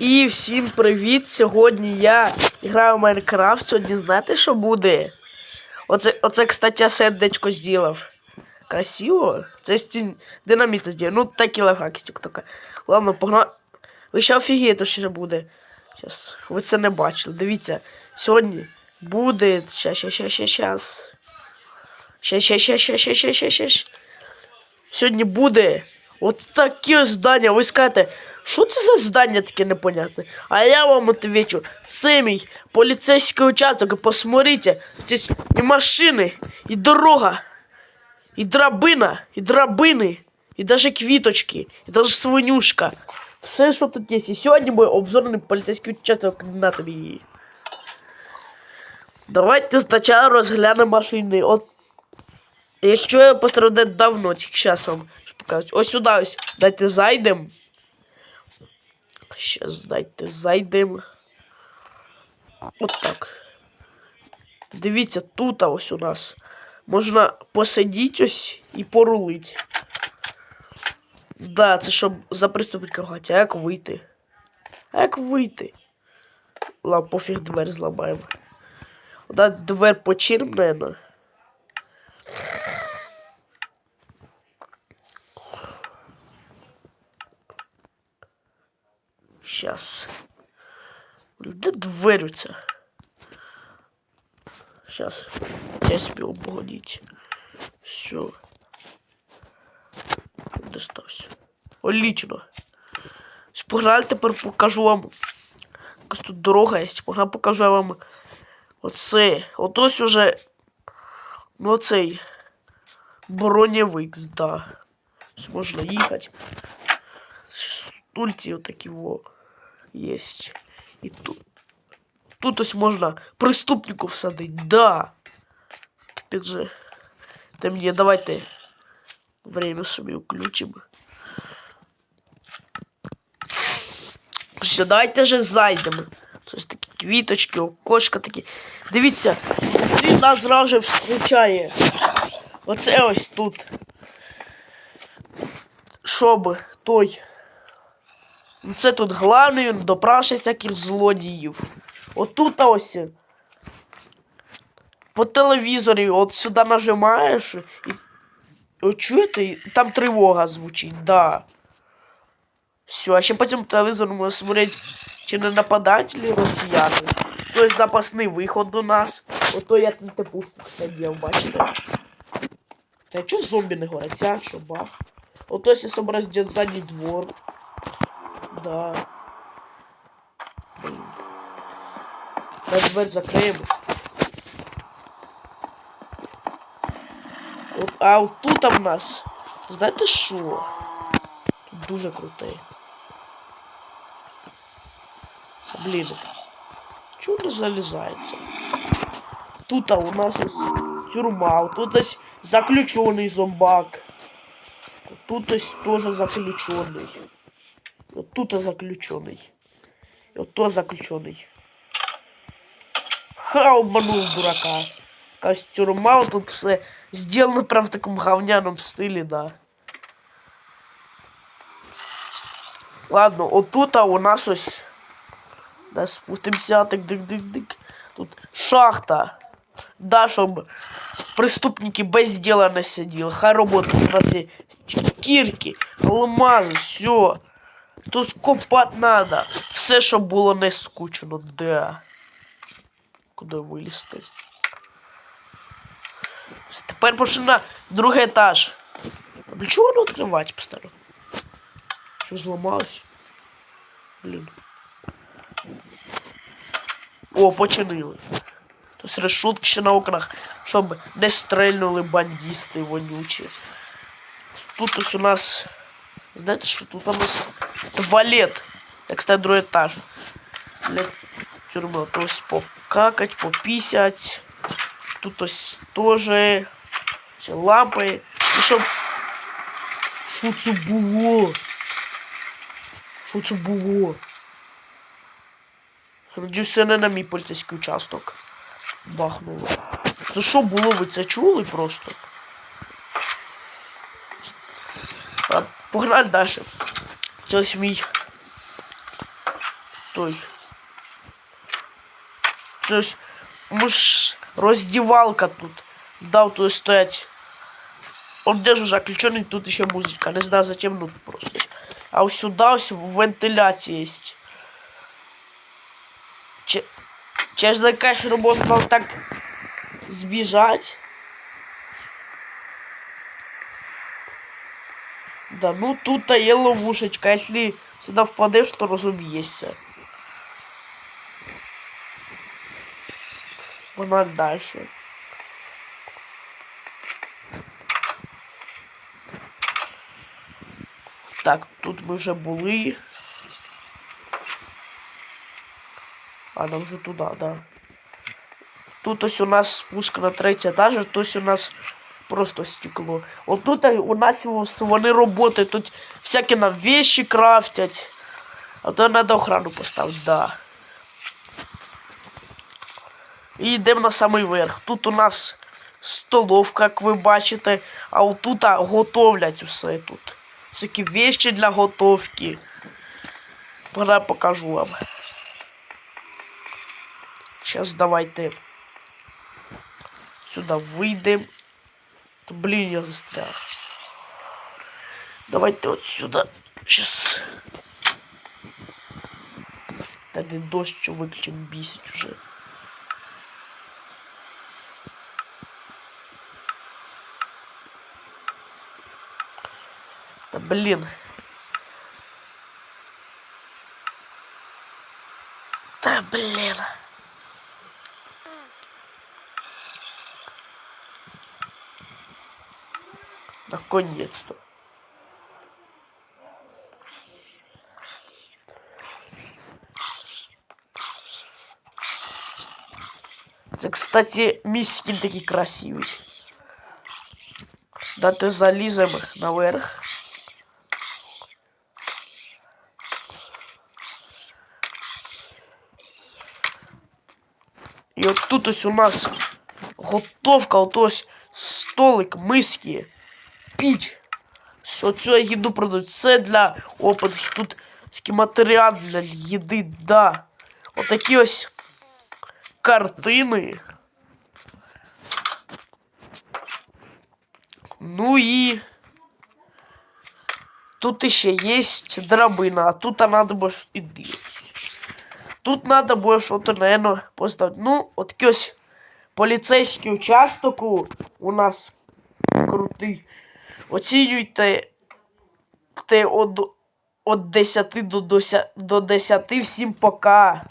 І всім привіт! Сьогодні я граю в Майнкрафт. Сьогодні знаєте, що буде? Оце, оце кстати, сердечко зробив. Красиво. Це стін динаміт зробив. Ну, такі лайфхаки з тіктока. Ладно, погнали. Ви ще офігієте, що буде. Щас. Ви це не бачили. Дивіться, сьогодні буде. Щас, щас, щас, щас. Щас, щас, щас, щас, щас, щас, щас, щас. Сьогодні буде от таке здання. Ви скажете, що це за здання таке непонятне? А я вам отвечу, це мій поліцейський участок. Посмотрите, здесь і машини, і дорога, і драбина, і драбини, і даже квіточки, і даже свинюшка. Все, що тут є. І сьогодні буде обзорний поліцейський участок на тобі. Давайте спочатку розглянемо машини. От Якщо я пострадав давно, тільки зараз вам. Ось сюди ось. Дайте зайдем. Щас дайте зайдем. От так. Дивіться, тут ось у нас. Можна посидіти ось і порулити. Да, це щоб за приступить гати. А як вийти? А як вийти? Ладно, пофіг двері зламаємо. Да, двер почирм, Де двері ця? Сейчас. Я себе обгоніть. Все. Достався. Олічно. Погнали тепер покажу вам. Якась тут дорога є. Погнали покажу вам оце. От ось уже. Ну оцей. Бронєвик, да. Можна їхати. Стульці отакі во. Есть. І тут. Тут ось можна преступнику всадити. Да. Капець же. Та мені давайте время собі включимо. Все, давайте же зайдемо. Ось такі квіточки, окошка такі. Дивіться, він нас зразу встречає. Оце ось тут. Щоб той. Це тут главний, він допрашує всяких злодіїв. Отут ось. По телевізорі от сюди нажимаєш і. О, чуєте? Там тривога звучить, да. Все, а ще потім телевізор може смотреть, чи не нападають ли росіяни. Тобто запасний виход у нас. Ото я на те пушку сидів, бачите. Та чого зомбі не горять, а? Що бах? Ото ось сообразить задній двор. Да. Блин. Давай дверь закриємо. От, а от тут в нас. Знаєте що? Тут дуже крутий. Блін. Чого не залізається? Тут у нас ось тюрма, тут ось заключений зомбак. Тут ось теж заключений. Вот тут заключенный. И вот то заключенный. Ха, обманул дурака. Якась тюрма, вот тут все сделано прям в таком говняном стиле, да. Ладно, от тут а у нас ось. Да, спустимся, так дик дик дик Тут шахта. Да, щоб преступники без дела не сиділи. Хай робота у нас є кірки, алмази, все. Тут копати надо. Все, щоб було не скучно, де. Куди вилізти? Тепер пошли другий етаж. А для чого воно відкривати постійно? Що зламалось? Блін. О, починили. Тут решутки ще на окнах, щоб не стрельнули бандисти вонючі. Тут ось у нас. Знаєте, що тут у нас туалет. Так, кстати, другой этаж. Для тюрьмы. То есть покакать, пописать. Тут ось тоже ще лампи. І щоб... Що було? Що це було? Не на мій поліцейський участок. Бахнуло. Це що було? Ви це чули просто? Погнали далі. Це ось мій ж муж роздівалка тут. Дав тут стоять. Он де ж уже включений, тут ще музика. Не знаю зачем, ну просто. А ось сюди ось вентиляція є. Че... Через якась робота так збіжать. Да, ну тут є ловушечка. Если сюда впадеш, то розумієшся. Вона дальше. Так, тут ми вже були. А нам вже туди, да. Тут ось у нас спуск на третій етаж, тут ось у нас просто стекло. От тут у нас вони роботи, тут всякі нам вещи крафтять. А то треба охрану поставити, да. І йдемо на самий верх. Тут у нас столовка, як ви бачите, а отут готовлять усе тут. Всякі вещи для готовки. Пора покажу вам. Сейчас давайте сюда выйдем. Блин, я застряг. Давайте вот сюда. Сейчас. Да не дождь, что выключим, бесить уже. Да блин. Да блин. Наконец-то. Це, кстати, міськін такий красивий. Дати заліземо наверх. І от тут ось у нас готовка, от ось столик, миски, Піч. Все, цю їду продають. Це для опитів. Тут такий матеріал для їди, да. Отакі ось картини. Ну і тут іще є драбина, а тут надо буде іди. Тут надо буде щось, наверное, поставити. Ну, от ось поліцейський участок у нас крутий. Оцінюйте те от, от 10 до, до 10. Всім пока.